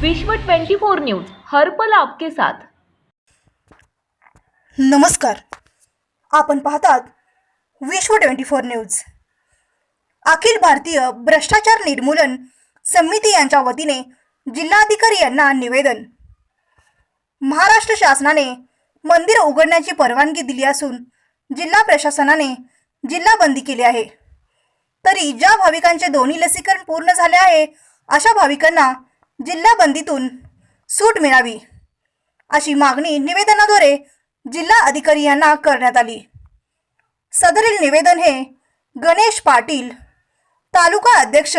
विश्व 24 न्यूज हर पल आपके साथ. नमस्कार. आपण पाहतात विश्व twenty four news. Akhil Bharatiya भ्रष्टाचार निर्मूलन समिती यांच्या वतीने जिल्हाधिकारी यांना निवेदन. महाराष्ट्र शासनाने मंदिर उघडण्याची परवानगी दिली असून जिल्हा प्रशासनाने जिल्हा बंदी केली आहे. तरी ज्या भाविकांचे दोन्ही लसीकरण पूर्ण झाले आहे अशा भाविकांना जिल्हा बंदीतून सूट मिळावी अशी मागणी निवेदनाद्वारे जिल्हा अधिकारी यांना करण्यात आली. सदरील निवेदन हे गणेश पाटील तालुका अध्यक्ष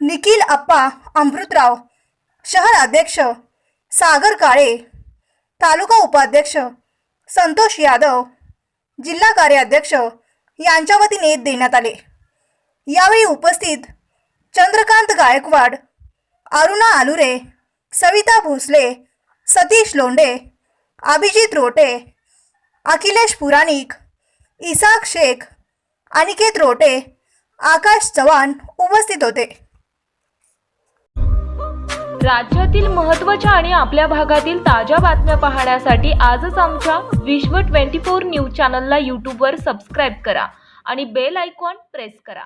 निखिल अप्पा अमृतराव शहर अध्यक्ष सागर काळे तालुका उपाध्यक्ष संतोष यादव जिल्हा कार्याध्यक्ष यांच्या वतीने देण्यात आले. यावेळी उपस्थित चंद्रकांत गायकवाड अरुणा आलुरे सविता भोसले सतीश लोंडे अभिजित रोटे अखिलेश पुराणिक इसाक शेख अनिकेत रोटे आकाश चव्हाण उपस्थित होते. राज्यातील महत्त्वाच्या आणि आपल्या भागातील ताज्या बातम्या पाहण्यासाठी आजच आमच्या विश्व 24 न्यूज चॅनलला यूट्यूबवर सबस्क्राईब करा आणि बेल आयकॉन प्रेस करा.